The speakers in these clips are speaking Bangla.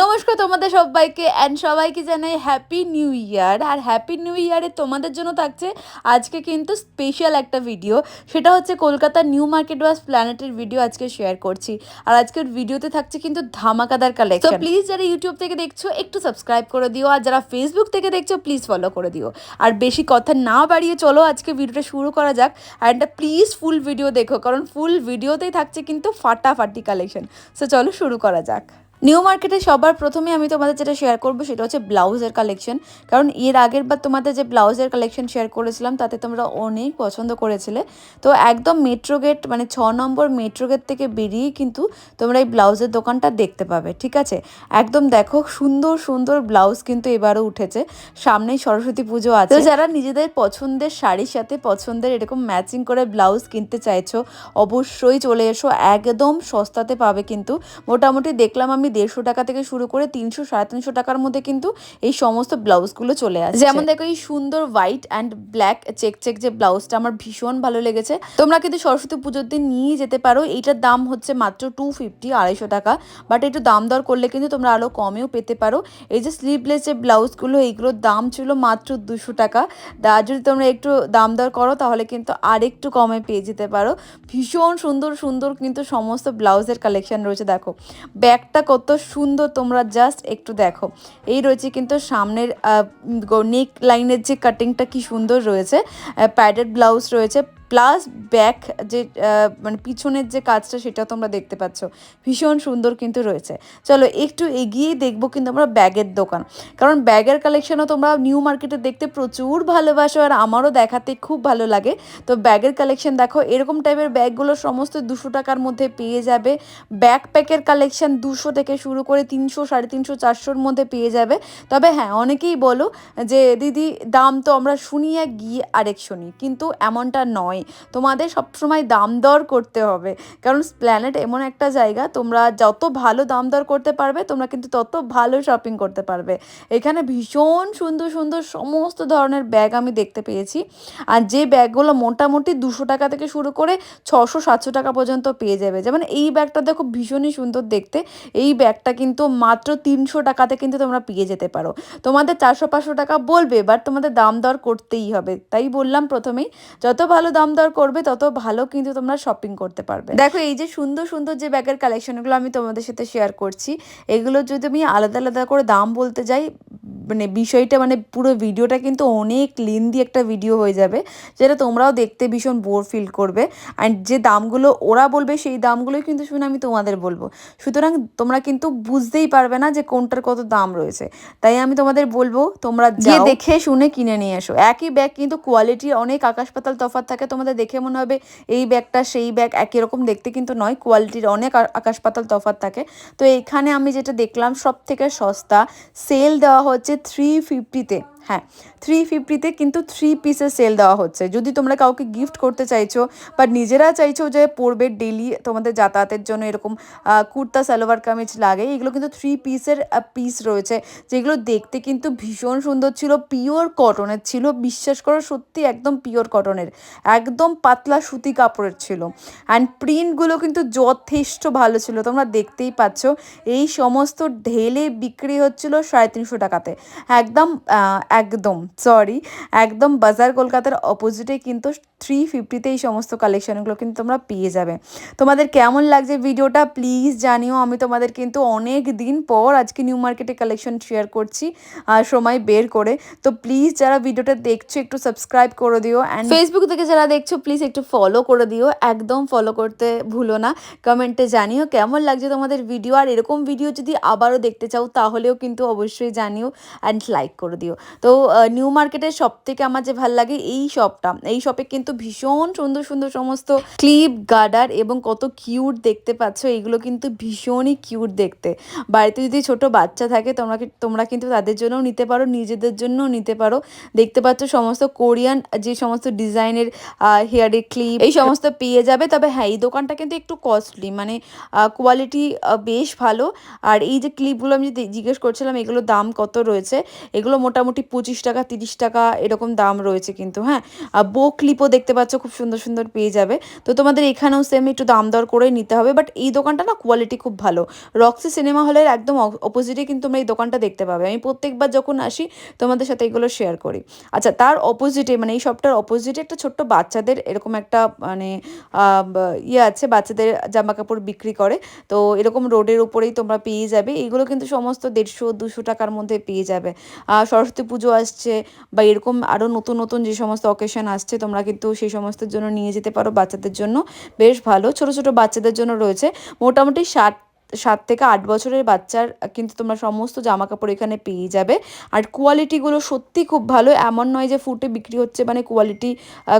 নমস্কার তোমাদের সবাইকে অ্যান্ড সবাইকে জানাই হ্যাপি নিউ ইয়ার আর হ্যাপি নিউ ইয়ারে তোমাদের জন্য থাকছে আজকে কিন্তু স্পেশাল একটা ভিডিও সেটা হচ্ছে কলকাতা নিউ মার্কেট ওয়াস প্ল্যানেটের ভিডিও আজকে শেয়ার করছি। আর আজকের ভিডিওতে থাকছে কিন্তু ধামাকাদার কালেকশন প্লিজ যারা ইউটিউব থেকে দেখছ, একটু সাবস্ক্রাইব করে দিও। আর যারা ফেসবুক থেকে দেখছ প্লিজ ফলো করে দিও। আর বেশি কথা না বাড়িয়ে চলো, আজকে ভিডিওটা শুরু করা যাক। অ্যান্ড প্লিজ ফুল ভিডিও দেখো, কারণ ফুল ভিডিওতেই থাকছে কিন্তু ফাটাফাটি কালেকশন সো চলো শুরু করা যাক। নিউ মার্কেটে সবার প্রথমে আমি তোমাদের যেটা শেয়ার করব সেটা হচ্ছে ব্লাউজের কালেকশন কারণ এর আগের বার তোমাদের যে ব্লাউজের কালেকশন শেয়ার করেছিলাম, তাতে তোমরা অনেক পছন্দ করেছিলে। তো একদম মেট্রো গেট মানে ছ নম্বর মেট্রো গেট থেকে বেরিয়েই কিন্তু তোমরা এই ব্লাউজের দোকানটা দেখতে পাবে, ঠিক আছে? একদম দেখো, সুন্দর সুন্দর ব্লাউজ কিন্তু এবারও উঠেছে। সামনেই সরস্বতী পুজো আছে। যারা নিজেদের পছন্দের শাড়ির সাথে পছন্দের এরকম ম্যাচিং করে ব্লাউজ কিনতে চাইছো, অবশ্যই চলে এসো। একদম সস্তাতে পাবে কিন্তু। মোটামুটি দেখলাম আমি দেড়শো টাকা থেকে শুরু করে তিনশো, সাড়ে তিনশো টাকার মধ্যে কিন্তু এই সমস্ত ব্লাউজগুলো চলে আসে যেমন দেখো এই সুন্দর white and black check check যে ব্লাউজটা আমার ভীষণ ভালো লেগেছে। তোমরা কিন্তু সরস্বতী পুজোর দিন নিয়ে যেতে পারো। এইটার দাম হচ্ছে মাত্র টু ফিফটি আড়াইশো টাকা। বাট একটু দাম দর করলে কিন্তু তোমরা আরও কমেও পেতে পারো। এই যে স্লিভলেস যে ব্লাউজগুলো, এইগুলোর দাম ছিল মাত্র দুশো টাকা। আর যদি তোমরা একটু দাম দর করো, তাহলে কিন্তু আরেকটু কমে পেয়ে যেতে পারো। ভীষণ সুন্দর সুন্দর কিন্তু সমস্ত ব্লাউজের কালেকশন রয়েছে, দেখো। ব্যাগটা কত সুন্দর তোমরা জাস্ট একটু দেখো। এই রয়েছে কিন্তু সামনের নেক লাইনের যে কাটিংটা কি সুন্দর রয়েছে। প্যাডেড ব্লাউজ রয়েছে। প্লাস ব্যাক যে মানে পিছনের যে কাজটা সেটা তোমরা দেখতে পাচ্ছ। ভীষণ সুন্দর কিন্তু রয়েছে। চলো একটু এগিয়েই দেখব কিন্তু আমরা ব্যাগের দোকান। কারণ ব্যাগের কালেকশনও তোমরা নিউ মার্কেটে দেখতে প্রচুর ভালোবাসো আর আমারও দেখাতে খুব ভালো লাগে। তো ব্যাগের কালেকশন দেখো, এরকম টাইপের ব্যাগগুলো সমস্ত দুশো টাকার মধ্যে পেয়ে যাবে। ব্যাকপ্যাকের কালেকশন দুশো থেকে শুরু করে তিনশো, সাড়ে তিনশো, চারশোর মধ্যে পেয়ে যাবে। তবে হ্যাঁ অনেকেই বলো যে, দিদি, দাম তো আমরা শুনি গিয়ে আরেক শুনি। কিন্তু এমনটা নয়। তোমাদের সবসময় দাম দর করতে হবে। কারণ প্ল্যানেট এমন একটা জায়গা, তোমরা যত ভালো দাম দর করতে পারবে, তোমরা কিন্তু তত ভালো শপিং করতে পারবে। এখানে ভীষণ সুন্দর সুন্দর সমস্ত ধরনের ব্যাগ আমি দেখতে পেয়েছি। আর যে ব্যাগগুলো মোটামুটি দুশো টাকা থেকে শুরু করে ছশো, সাতশো টাকা পর্যন্ত পেয়ে যাবে। যেমন এই ব্যাগটা দেখো ভীষণই সুন্দর দেখতে। এই ব্যাগটা কিন্তু মাত্র তিনশো টাকাতে কিন্তু তোমরা পেয়ে যেতে পারো। তোমাদের চারশো, পাঁচশো টাকা বলবে বাট তোমাদের দাম দর করতেই হবে। তাই বললাম প্রথমেই, যত ভালো দাম দর করবে তত ভালো কিন্তু তোমরা শপিং করতে পারবে। দেখো এই যে সুন্দর সুন্দর যে ব্যাগের কালেকশনগুলো আমি তোমাদের সাথে শেয়ার করছি এগুলো যদি আমি আলাদা আলাদা করে দাম বলতে যাই মানে বিষয়টা মানে পুরো ভিডিওটা কিন্তু অনেক লেন্দি একটা ভিডিও হয়ে যাবে যেটা তোমরাও দেখতে ভীষণ বোর ফিল করবে। অ্যান্ড যে দামগুলো ওরা বলবে সেই দামগুলোই কিন্তু শুনে আমি তোমাদের বলব। সুতরাং তোমরা কিন্তু বুঝতেই পারবে না যে কোনটার কত দাম রয়েছে। তাই আমি তোমাদের বলব তোমরা যে দেখে শুনে কিনে নিয়ে এসো। একই ব্যাগ কিন্তু কোয়ালিটি অনেক আকাশ পাতাল তফাৎ থাকে তোমাদের দেখে মনে হবে এই ব্যাগটা, সেই ব্যাগ একই রকম দেখতে কিন্তু নয় কোয়ালিটির অনেক আকাশ পাতাল তফাত থাকে। তো এখানে আমি যেটা দেখলাম সব থেকে সস্তা সেল দেওয়া হচ্ছে থ্রি ফিফটিতে হ্যাঁ থ্রি ফিফটিতে কিন্তু থ্রি পিসের সেল দেওয়া হচ্ছে। যদি তোমরা কাউকে গিফট করতে চাইছো বা নিজেরা চাইছো যে পরবে ডেলি তোমাদের যাতায়াতের জন্য এরকম কুর্তা, সালোয়ার, কামিজ লাগে, এগুলো কিন্তু থ্রি পিসের পিস রয়েছে। যেগুলো দেখতে কিন্তু ভীষণ সুন্দর ছিল পিওর কটনের ছিল, বিশ্বাস করো সত্যি একদম পিওর কটনের একদম পাতলা সুতি কাপড়ের ছিল। অ্যান্ড প্রিন্টগুলো কিন্তু যথেষ্ট ভালো ছিল, তোমরা দেখতেই পাচ্ছ। এই সমস্ত ঢেলে বিক্রি হচ্ছিল সাড়ে তিনশো টাকাতে। একদম একদম সরি একদম বাজার কলকাতার অপোজিটে কিন্তু থ্রি ফিফটিতে এই সমস্ত কালেকশনগুলো কিন্তু তোমরা পেয়ে যাবে। তোমাদের কেমন লাগছে ভিডিওটা প্লিজ জানিও, আমি তোমাদের কিন্তু অনেক দিন পর আজকে নিউ মার্কেটে কালেকশন শেয়ার করছি সময় বের করে। তো প্লিজ যারা ভিডিওটা দেখছ, একটু সাবস্ক্রাইব করে দিও অ্যান্ড ফেসবুক থেকে যারা দেখছ প্লিজ একটু ফলো করে দিও। একদম ফলো করতে ভুলো না কমেন্টে জানিও কেমন লাগছে তোমাদের ভিডিও আর এরকম ভিডিও যদি আবারও দেখতে চাও, তাহলেও কিন্তু অবশ্যই জানিও অ্যান্ড লাইক করে দিও। তো নিউ মার্কেটের সব থেকে আমার যে ভালো লাগে এই শপটা এই শপে কিন্তু ভীষণ সুন্দর সুন্দর সমস্ত ক্লিপ গার্ডার এবং কত কিউট দেখতে পাচ্ছ, এগুলো কিন্তু ভীষণই কিউট দেখতে। বাড়িতে যদি ছোট বাচ্চা থাকে, তোমরা তোমরা কিন্তু তাদের জন্যও নিতে পারো, নিজেদের জন্যও নিতে পারো। দেখতে পাচ্ছ সমস্ত কোরিয়ান, যে সমস্ত ডিজাইনের হেয়ারে ক্লিপ এই সমস্ত পেয়ে যাবে। তবে হ্যাঁ এই দোকানটা কিন্তু একটু কস্টলি মানে কোয়ালিটি বেশ ভালো। আর এই যে ক্লিপগুলো আমি জিজ্ঞেস করছিলাম, এগুলোর দাম কত রয়েছে, এগুলো মোটামুটি পঁচিশ টাকা, তিরিশ টাকা এরকম দাম রয়েছে কিন্তু হ্যাঁ? আর বো ক্লিপও দেখতে পাচ্ছ খুব সুন্দর সুন্দর পেয়ে যাবে। তো তোমাদের এখানেও সেম একটু দাম দর করেই নিতে হবে বাট এই দোকানটা না কোয়ালিটি খুব ভালো। রক্সি সিনেমা হলের একদম অপোজিটে কিন্তু তোমরা এই দোকানটা দেখতে পাবে। আমি প্রত্যেকবার যখন আসি, তোমাদের সাথে এগুলো শেয়ার করি। আচ্ছা তার অপোজিটে মানে এই সবটার অপোজিটে একটা ছোট্ট বাচ্চাদের এরকম একটা মানে ইয়ে আছে, বাচ্চাদের জামা কাপড় বিক্রি করে। তো এরকম রোডের উপরেই তোমরা পেয়ে যাবে। এইগুলো কিন্তু সমস্ত দেড়শো, দুশো টাকার মধ্যে পেয়ে যাবে। সরস্বতী পুজো আসছে বা এরকম আরও নতুন নতুন যে সমস্ত অকেশন আসছে, তোমরা কিন্তু সেই সমস্তের জন্য নিয়ে যেতে পারো বাচ্চাদের জন্য। বেশ ভালো, ছোট ছোট বাচ্চাদের জন্য রয়েছে। মোটামুটি ষাট সাত থেকে আট বছরের বাচ্চার কিন্তু তোমরা সমস্ত জামা কাপড় এখানে পেয়ে যাবে। আর কোয়ালিটিগুলো সত্যি খুব ভালো এমন নয় যে ফুটে বিক্রি হচ্ছে মানে কোয়ালিটি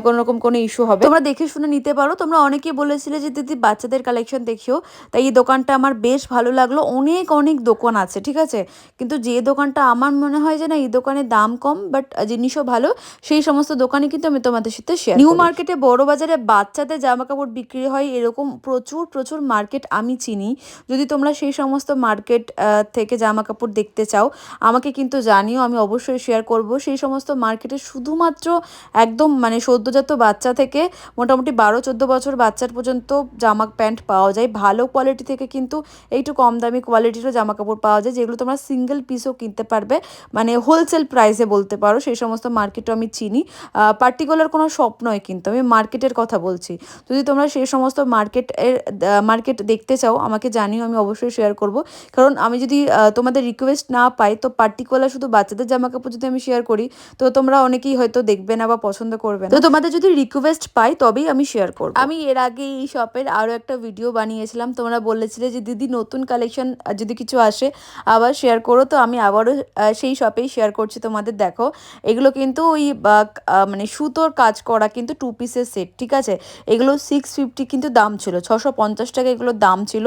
কোনো রকম কোনো ইস্যু হবে। তোমরা দেখে শুনে নিতে পারো তোমরা অনেকেই বলেছিলে যে দিদি বাচ্চাদের কালেকশন দেখিও তাই এই দোকানটা আমার বেশ ভালো লাগল। অনেক অনেক দোকান আছে ঠিক আছে? কিন্তু যে দোকানটা আমার মনে হয় যে না এই দোকানে দাম কম বাট জিনিসও ভালো সেই সমস্ত দোকানে কিন্তু আমি তোমাদের সাথে শেয়ার নিউ মার্কেটে বড় বাজারে বাচ্চাদের জামা কাপড় বিক্রি হয় এরকম প্রচুর প্রচুর মার্কেট আমি চিনি। যদি তোমরা সেই সমস্ত মার্কেট থেকে জামা কাপড় দেখতে চাও, আমাকে কিন্তু জানিও, আমি অবশ্যই শেয়ার করব। সেই সমস্ত মার্কেটে শুধুমাত্র একদম মানে সদ্যজাত বাচ্চা থেকে মোটামুটি বারো, চোদ্দ বছর বাচ্চার পর্যন্ত জামা প্যান্ট পাওয়া যায়। ভালো কোয়ালিটি থেকে কিন্তু একটু কম দামি কোয়ালিটিরও জামা কাপড় পাওয়া যায়, যেগুলো তোমরা সিঙ্গেল পিসও কিনতে পারবে। মানে হোলসেল প্রাইসে বলতে পারো, সেই সমস্ত মার্কেটও আমি চিনি। পার্টিকুলার কোনো শপ নয় কিন্তু, আমি মার্কেটের কথা বলছি। যদি তোমরা সেই সমস্ত মার্কেটের মার্কেট দেখতে চাও, আমাকে জানিও আমি অবশ্যই শেয়ার করব। কারণ আমি যদি তোমাদের রিকোয়েস্ট না পাই, তো পার্টিকুলার শুধু বাচ্চাদের জামা কাপড় যদি আমি শেয়ার করি, তো তোমরা অনেকেই হয়তো দেখবে না বা পছন্দ করবে না। তো তোমাদের যদি রিকোয়েস্ট পাই, তবেই আমি শেয়ার করব। আমি এর আগে এই শপের আরও একটা ভিডিও বানিয়েছিলাম। তোমরা বলেছিলে যে, দিদি, নতুন কালেকশন যদি কিছু আসে, আবার শেয়ার করো। তো আমি আবারও সেই শপেই শেয়ার করছি তোমাদের, দেখো। এগুলো কিন্তু ওই মানে সুতোর কাজ করা কিন্তু টু পিসের সেট ঠিক আছে? এগুলো সিক্স ফিফটি কিন্তু দাম ছিল, ছশো পঞ্চাশ টাকা এগুলোর দাম ছিল।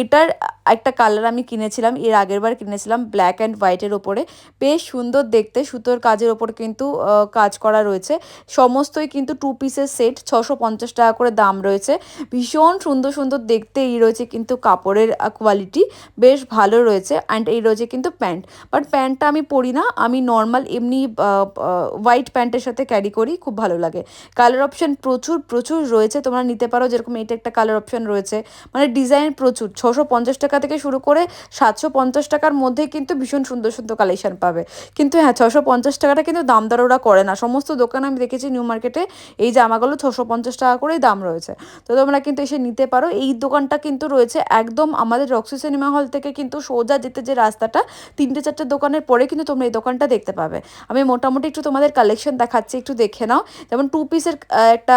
এটার একটা কালার আমি কিনেছিলাম, এর আগের বার কিনেছিলাম ব্ল্যাক অ্যান্ড হোয়াইটের ওপরে। বেশ সুন্দর দেখতে, সুতোর কাজের ওপর কিন্তু কাজ করা রয়েছে। সমস্তই কিন্তু টু পিসের সেট ছশো পঞ্চাশ টাকা করে দাম রয়েছে। ভীষণ সুন্দর সুন্দর দেখতে এই রয়েছে কিন্তু কাপড়ের কোয়ালিটি বেশ ভালো রয়েছে অ্যান্ড এই রয়েছে কিন্তু প্যান্ট বাট প্যান্টটা আমি পরি না, আমি নর্মাল এমনি হোয়াইট প্যান্টের সাথে ক্যারি করি, খুব ভালো লাগে। কালার অপশান প্রচুর প্রচুর রয়েছে, তোমরা নিতে পারো, যেরকম এটা একটা কালার অপশান রয়েছে। মানে ডিজাইন প্রচুর। ছশো পঞ্চাশ টাকা থেকে শুরু করে সাতশো পঞ্চাশ টাকার মধ্যে কিন্তু ভীষণ সুন্দর সুন্দর কালেকশন পাবে। কিন্তু হ্যাঁ ছশো পঞ্চাশ টাকাটা কিন্তু দাম দর ওরা করে না। সমস্ত দোকানে আমি দেখেছি নিউ মার্কেটে এই জামাগুলো ছশো পঞ্চাশ টাকা করেই দাম রয়েছে। তো তোমরা কিন্তু এসে নিতে পারো। এই দোকানটা কিন্তু রয়েছে একদম আমাদের রক্সি সিনেমা হল থেকে কিন্তু সোজা যেতে যে রাস্তাটা, তিনটে চারটে দোকানের পরে কিন্তু তোমরা এই দোকানটা দেখতে পাবে। আমি মোটামুটি একটু তোমাদের কালেকশন দেখাচ্ছি, একটু দেখে নাও। যেমন টু পিসের একটা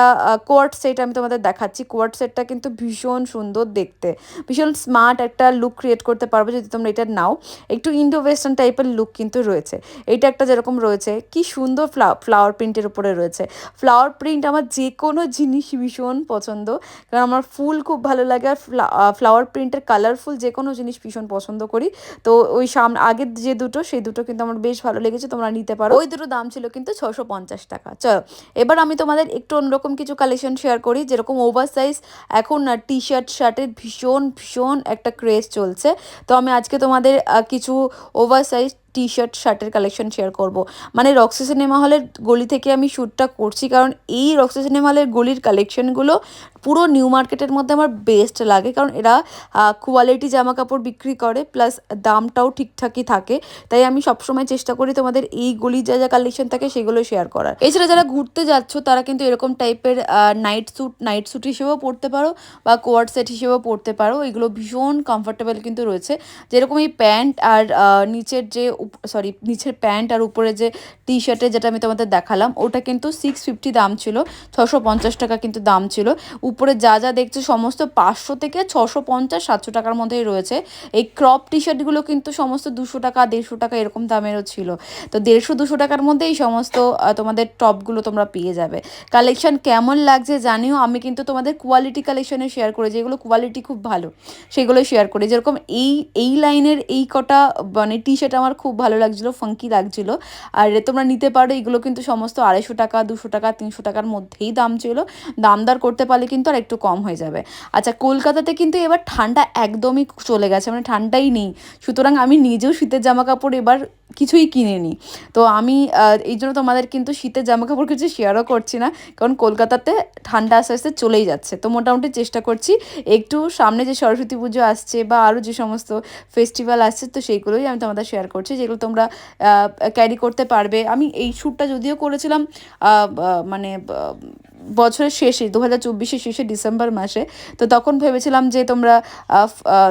কোয়ার্ট সেট আমি তোমাদের দেখাচ্ছি। কোয়ার্ট সেটটা কিন্তু ভীষণ সুন্দর দেখতে। ভীষণ স্মার্ট একটা লুক ক্রিয়েট করতে পারবে যদি তোমরা এটা নাও। একটু ইন্ডো ওয়েস্টার্ন টাইপের লুক কিন্তু রয়েছে। এটা একটা যেরকম রয়েছে, কি সুন্দর ফ্লাওয়ার প্রিন্টের উপরে রয়েছে। ফ্লাওয়ার প্রিন্ট আমার যে কোনো জিনিস ভীষণ পছন্দ। কারণ আমার ফুল খুব ভালো লাগে আর ফ্লাওয়ার প্রিন্টের কালারফুল যে কোনো জিনিস ভীষণ পছন্দ করি। তো ওই সামনে আগের যে দুটো, সেই দুটো কিন্তু আমার বেশ ভালো লেগেছে, তোমরা নিতে পারো। ওই দুটো দাম ছিল কিন্তু ছশো পঞ্চাশ টাকা। চলো, এবার আমি তোমাদের একটু অন্যরকম কিছু কালেকশন শেয়ার করি, যেরকম ওভার সাইজ এখন টি শার্ট শার্টের ভীষণ ভীষণ একটা ক্রেজ চলছে। তো আমি আজকে তোমাদের কিছু ওভার সাইজ টি শার্ট শার্টের কালেকশন শেয়ার করব। মানে রক্সি সিনেমা হলের গলি থেকে আমি শ্যুটটা করছি, কারণ এই রক্সি সিনেমা হলের গলির কালেকশনগুলো পুরো নিউ মার্কেটের মধ্যে আমার বেস্ট লাগে, কারণ এরা কোয়ালিটি জামা কাপড় বিক্রি করে প্লাস দামটাও ঠিকঠাকই থাকে। তাই আমি সবসময় চেষ্টা করি তোমাদের এই গলির যা যা কালেকশন থাকে সেগুলো শেয়ার করার। এছাড়া যারা ঘুরতে যাচ্ছ, তারা কিন্তু এরকম টাইপের নাইট স্যুট নাইট স্যুট হিসেবেও পরতে পারো বা কোয়ার্ড সেট হিসেবেও পরতে পারো। এগুলো ভীষণ কমফোর্টেবল কিন্তু রয়েছে। যেরকম এই প্যান্ট আর নিচের যে সরি নিচের প্যান্ট আর উপরে যে টি শার্টে যেটা আমি তোমাদের দেখালাম, ওটা কিন্তু সিক্স ফিফটি দাম ছিল ছশো পঞ্চাশ টাকা কিন্তু দাম ছিল। উপরে যা যা দেখছে সমস্ত পাঁচশো থেকে ছশো পঞ্চাশ, সাতশো টাকার মধ্যেই রয়েছে। এই ক্রপ টি শার্টগুলো কিন্তু সমস্ত দুশো টাকা, দেড়শো টাকা এরকম দামেরও ছিল। তো দেড়শো, দুশো টাকার মধ্যে এই সমস্ত তোমাদের টপগুলো তোমরা পেয়ে যাবে। কালেকশন কেমন লাগছে জানিও, আমি কিন্তু তোমাদের কোয়ালিটি কালেকশনে শেয়ার করি যেগুলো কোয়ালিটি খুব ভালো সেগুলো শেয়ার করি। যেরকম এই এই লাইনের এই কটা মানে টি শার্ট আমার খুব ভালো লাগছিল ফাঙ্কি লাগছিল। আর তোমরা নিতে পারো, এগুলো কিন্তু সমস্ত আড়াইশো টাকা, দুশো টাকা, তিনশো টাকার মধ্যেই দাম ছিল। দামদার করতে পারলে কিন্তু আর একটু কম হয়ে যাবে। আচ্ছা কলকাতাতে কিন্তু এবার ঠান্ডা একদমই চলে গেছে মানে ঠান্ডাই নেই। সুতরাং আমি নিজেও শীতের জামা কাপড় এবার কিছুই কিনিনি। তো আমি এই জন্য তোমাদের কিন্তু শীতের জামা কাপড় কিছু শেয়ারও করছি না, কারণ কলকাতাতে ঠান্ডা আস্তে আস্তে চলেই যাচ্ছে। তো মোটামুটি চেষ্টা করছি, একটু সামনে যে সরস্বতী পুজো আসছে বা আরও যে সমস্ত ফেস্টিভ্যাল আসছে, তো সেইগুলোই আমি তোমাদের শেয়ার করছি। যেগুলো তোমরা ক্যারি করতে পারবে। আমি এই শ্যুটটা যদিও করেছিলাম মানে বছরের শেষে দু হাজার চব্বিশের শেষে ডিসেম্বর মাসে, তো তখন ভেবেছিলাম যে তোমরা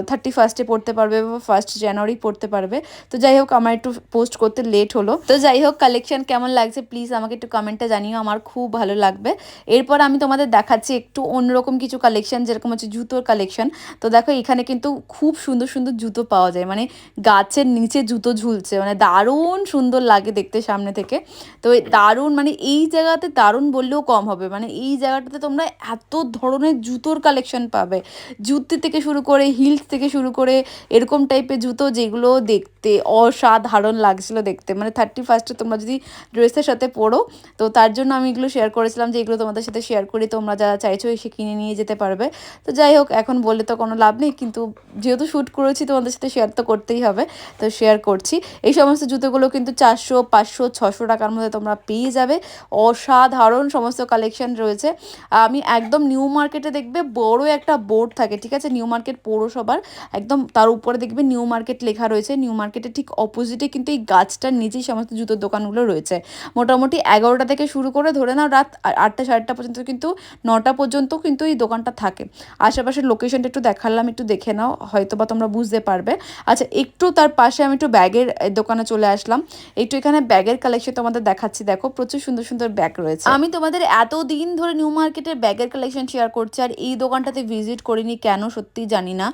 থার্টি ফার্স্টে পড়তে পারবে বা ফার্স্ট জানুয়ারি পড়তে পারবে। তো যাই হোক, আমার একটু পোস্ট করতে লেট হলো। তো যাই হোক কালেকশন কেমন লাগছে প্লিজ আমাকে একটু কমেন্টে জানিও, আমার খুব ভালো লাগবে। এরপর আমি তোমাদের দেখাচ্ছি একটু অন্যরকম কিছু কালেকশন যেরকম হচ্ছে জুতোর কালেকশন তো দেখো, এখানে কিন্তু খুব সুন্দর সুন্দর জুতো পাওয়া যায়। মানে গাছের নিচে জুতো ঝুলছে। মানে দারুণ সুন্দর লাগে দেখতে সামনে থেকে। তো দারুণ মানে এই জায়গাতে দারুণ বললেও কম হবে। মানে এই জায়গাটাতে তোমরা এত ধরনের জুতোর কালেকশন পাবে। জুতি থেকে শুরু করে হিলস থেকে শুরু করে এরকম টাইপের জুতো যেগুলো দেখতে অসাধারণ লাগছিল দেখতে। মানে থার্টি ফার্স্টে তোমরা যদি ড্রেসের সাথে পরো তো তার জন্য আমি এগুলো শেয়ার করেছিলাম যে এগুলো তোমাদের সাথে শেয়ার করি তোমরা যারা চাইছো এসে কিনে নিয়ে যেতে পারবে। তো যাই হোক, এখন বলে তো কোনো লাভ নেই, কিন্তু যেহেতু শ্যুট করেছি তোমাদের সাথে শেয়ার তো করতেই হবে, তো শেয়ার করছি। এই সমস্ত জুতোগুলো কিন্তু চারশো, পাঁচশো, ছশো টাকার মধ্যে তোমরা পেয়ে যাবে। অসাধারণ সমস্ত কালেকশন রয়েছে। আমি একদম নিউ মার্কেটে দেখবে বড় একটা বোর্ড থাকে, ঠিক আছে? নিউ মার্কেট পৌরসভার, একদম তার উপরে দেখবে নিউ মার্কেট লেখা রয়েছে। নিউ মার্কেটের ঠিক অপোজিটে কিন্তু এই গাছটার নিচেই সমস্ত জুতোর দোকানগুলো রয়েছে। মোটামুটি এগারোটা থেকে শুরু করে ধরে নাও রাত আটটা সাড়ে পর্যন্ত কিন্তু, নটা পর্যন্ত কিন্তু এই দোকানটা থাকে। আশেপাশের লোকেশনটা একটু দেখালাম, একটু দেখে নাও হয়তো বা তোমরা বুঝতে পারবে। আচ্ছা একটু তার পাশে আমি একটু ব্যাগের দোকানে চলে আসলাম। একটু এখানে ব্যাগের কালেকশন তোমাদের দেখাচ্ছি। দেখো, প্রচুর সুন্দর সুন্দর ব্যাগ রয়েছে। আমি তোমাদের এত দিন ধরে নিউ মার্কেটের ব্যাগের কালেকশন শেয়ার করছি আর এই দোকানটাতে ভিজিট করিনি কেন সত্যি জানি না।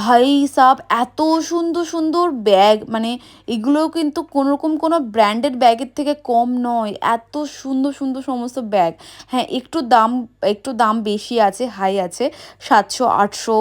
ভাই সাব, এত সুন্দর সুন্দর ব্যাগ মানে এগুলোও কিন্তু কোনোরকম কোনো ব্র্যান্ডেড ব্যাগের থেকে কম নয়, এত সুন্দর সুন্দর সমস্ত ব্যাগ হ্যাঁ একটু দাম একটু দাম বেশি আছে হাই আছে, সাতশো, আটশো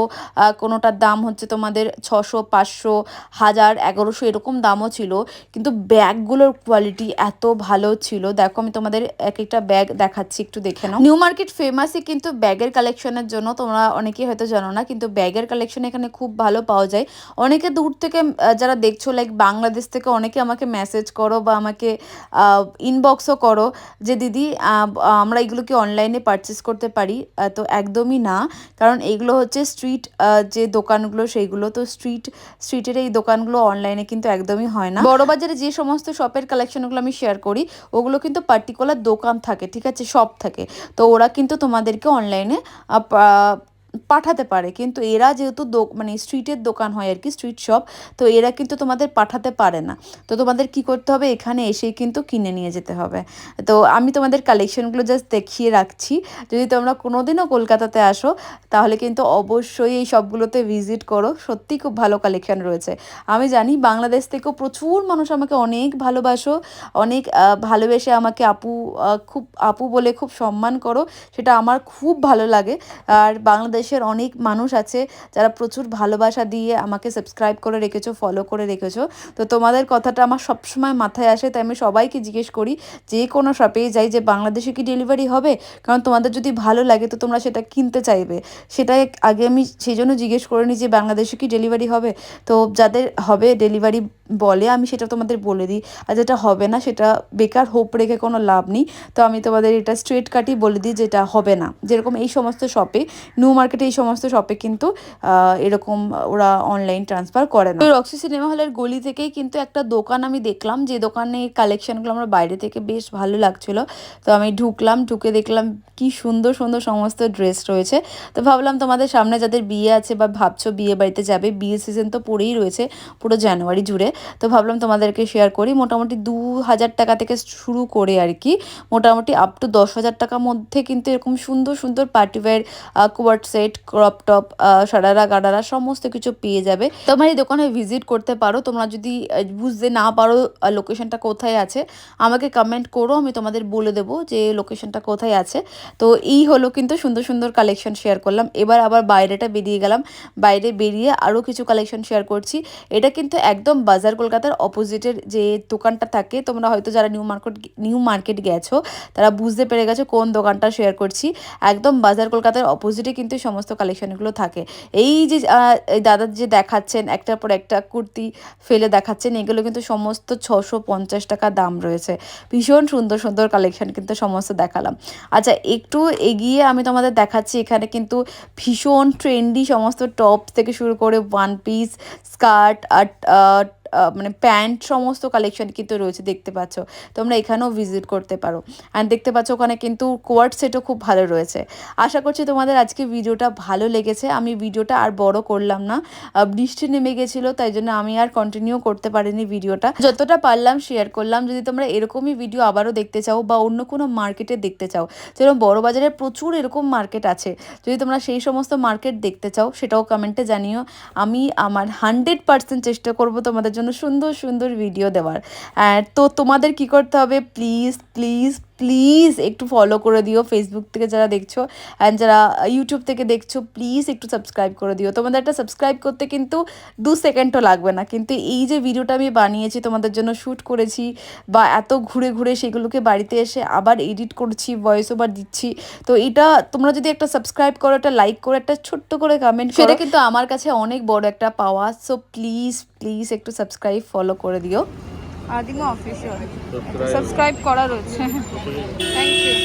কোনোটার দাম হচ্ছে তোমাদের ছশো, পাঁচশো, হাজার, এগারোশো এরকম দামও ছিল, কিন্তু ব্যাগগুলোর কোয়ালিটি এত ভালো ছিল। দেখো আমি তোমাদের এক একটা ব্যাগ দেখাচ্ছি একটু দেখে। নাও। নিউ মার্কেট ফেমাসই কিন্তু ব্যাগের কালেকশনের জন্য তোমরা অনেকেই হয়তো জানো না, কিন্তু ব্যাগের কালেকশন এখানে খুব ভালো পাওয়া যায়। অনেকে দূর থেকে যারা দেখছ লাইক বাংলাদেশ থেকে অনেকে আমাকে মেসেজ করো বা আমাকে ইনবক্সও করো যে, দিদি আমরা এগুলো কি অনলাইনে পারচেস করতে পারি? তো একদমই না। কারণ এইগুলো হচ্ছে স্ট্রিট যে দোকানগুলো সেইগুলো, তো স্ট্রিট স্ট্রিটের এই দোকানগুলো অনলাইনে কিন্তু একদমই হয় না। বড় বাজারে যে সমস্ত শপের কালেকশনগুলো আমি শেয়ার করি, ওগুলো কিন্তু পার্টিকুলার দোকান থাকে, ঠিক আছে? শপ থাকে। তো ওরা কিন্তু তোমাদেরকে অনলাইনে পাঠাতে পারে। কিন্তু এরা যেহেতু মানে স্ট্রিটের দোকান হয় আর কি স্ট্রিট শপ তো এরা কিন্তু তোমাদের পাঠাতে পারে না। তো তোমাদের কি করতে হবে? এখানে এসেই কিন্তু কিনে নিয়ে যেতে হবে। তো আমি তোমাদের কালেকশনগুলো জাস্ট দেখিয়ে রাখছি। যদি তোমরা কোনোদিনও কলকাতাতে আসো, তাহলে কিন্তু অবশ্যই এই সবগুলোতে ভিজিট করো। সত্যি খুব ভালো কালেকশন রয়েছে। আমি জানি বাংলাদেশ থেকেও প্রচুর মানুষ আমাকে অনেক ভালোবাসো, অনেক ভালোবেসে আমাকে আপু খুব, আপু বলে খুব সম্মান করো। সেটা আমার খুব ভালো লাগে। আর বাংলাদেশের অনেক মানুষ আছে যারা প্রচুর ভালোবাসা দিয়ে আমাকে সাবস্ক্রাইব করে রেখেছো ফলো করে রেখেছো। তো তোমাদের কথাটা আমার সবসময় মাথায় আসে, তাই আমি সবাইকে জিজ্ঞেস করি, যে কোনো শপেই যাই, যে বাংলাদেশে কি ডেলিভারি হবে? কারণ তোমাদের যদি ভালো লাগে, তো তোমরা সেটা কিনতে চাইবে। সেটাই আগে আমি সেই জন্য জিজ্ঞেস করে নিই, যে বাংলাদেশে কি ডেলিভারি হবে? তো যাদের হবে ডেলিভারি বলে, আমি সেটা তোমাদের বলে দিই। আর যেটা হবে না, সেটা বেকার হোপ রেখে কোনো লাভ নেই। তো আমি তোমাদের এটা স্ট্রেট কাটই বলে দিই, যেটা হবে না। যেরকম এই সমস্ত শপে নিউ মার্কেটে এই সমস্ত শপে কিন্তু এরকম ওরা অনলাইন ট্রান্সফার করে না। রক্সি সিনেমা হলের গলি থেকেই কিন্তু একটা দোকান আমি দেখলাম, যে দোকানে কালেকশনগুলো আমার বাইরে থেকে বেশ ভালো লাগছিল। তো আমি ঢুকলাম, ঢুকে দেখলাম কি সুন্দর সুন্দর সমস্ত ড্রেস রয়েছে। তো ভাবলাম তোমাদের সামনে যাদের বিয়ে আছে বা ভাবছ বিয়ে বাড়িতে যাবে, বিয়ে সিজন তো পড়েই রয়েছে, পুরো জানুয়ারি জুড়ে। তো ভাবলাম তোমাদেরকে শেয়ার করি, মোটামুটি দু হাজার টাকা থেকে শুরু করে আর কি। মোটামুটি আপ টু দশ হাজার টাকার মধ্যে কিন্তু এরকম সুন্দর সুন্দর partywear coord set crop top sharara গাডারা সমস্ত কিছু পেয়ে যাবে। তোমার এই দোকানে ভিজিট করতে পারো। তোমরা যদি বুঝতে না পারো লোকেশনটা কোথায় আছে, আমাকে কমেন্ট করো, আমি তোমাদের বলে দেবো যে লোকেশনটা কোথায় আছে। তো এই হলো কিন্তু সুন্দর সুন্দর কালেকশন শেয়ার করলাম। এবার আবার বাইরেটা বেরিয়ে গেলাম। বাইরে বেরিয়ে আরও কিছু কালেকশন শেয়ার করছি। এটা কিন্তু একদম বাজার কলকাতার অপোজিটের যে দোকানটা থাকে, তোমরা হয়তো যারা নিউ মার্কেট নিউ মার্কেট গেছো, তারা বুঝতে পেরে গেছো কোন দোকানটা শেয়ার করছি। একদম বাজার কলকাতার অপোজিটে কিন্তু সমস্ত কালেকশনগুলো থাকে। এই যে দাদা যে দেখাচ্ছেন, একটার পর একটা কুর্তি ফেলে দেখাচ্ছেন, এগুলো কিন্তু সমস্ত ছশো পঞ্চাশ টাকা দাম রয়েছে। ভীষণ সুন্দর সুন্দর কালেকশন কিন্তু সমস্ত দেখালাম। আচ্ছা একটু এগিয়ে আমি তোমাদের দেখাচ্ছি, এখানে কিন্তু ভীষণ ট্রেন্ডি সমস্ত টপ থেকে শুরু করে ওয়ান পিস স্কার্ট আর মানে প্যান্ট সমস্ত কালেকশন কিন্তু রয়েছে, দেখতে পাচ্ছ। তোমরা এখানেও ভিজিট করতে পারো। অ্যান্ড দেখতে পাচ্ছ ওখানে কিন্তু কোয়ার্ড সেটও খুব ভালো রয়েছে। আশা করছি তোমাদের আজকে ভিডিওটা ভালো লেগেছে। আমি ভিডিওটা আর বড় করলাম না। বৃষ্টি নেমে গেছিল, তাই জন্য আমি আর কন্টিনিউ করতে পারিনি ভিডিওটা। যতটা পারলাম শেয়ার করলাম। যদি তোমরা এরকমই ভিডিও আবারও দেখতে চাও বা অন্য কোনো মার্কেটে দেখতে চাও, যেরকম বড় বাজারে প্রচুর এরকম মার্কেট আছে, যদি তোমরা সেই সমস্ত মার্কেট দেখতে চাও, সেটাও কমেন্টে জানিও। আমি আমার হান্ড্রেড পার্সেন্ট চেষ্টা করব তোমাদের জন্য সুন্দর সুন্দর ভিডিও দেওয়ার। আর তো তোমাদের কি করতে হবে? প্লিজ প্লিজ প্লিজ একটু ফলো করে দিও ফেসবুক থেকে যারা দেখছ অ্যান্ড যারা ইউটিউব থেকে দেখছ প্লিজ একটু সাবস্ক্রাইব করে দিও। তোমাদের একটা সাবস্ক্রাইব করতে কিন্তু দু সেকেন্ডও লাগবে না। কিন্তু এই যে ভিডিওটা আমি বানিয়েছি তোমাদের জন্য শ্যুট করেছি বা এত ঘুরে ঘুরে সেগুলোকে বাড়িতে এসে আবার এডিট করছি ভয়েস ওভার দিচ্ছি তো এটা তোমরা যদি একটা সাবস্ক্রাইব করো একটা লাইক করো একটা ছোট্ট করে কমেন্ট সেটা কিন্তু আমার কাছে অনেক বড় একটা পাওয়া। সো প্লিজ প্লিজ একটু সাবস্ক্রাইব ফলো করে দিও। আদিমা অফিসিয়াল সাবস্ক্রাইব করা রয়েছে। Thank you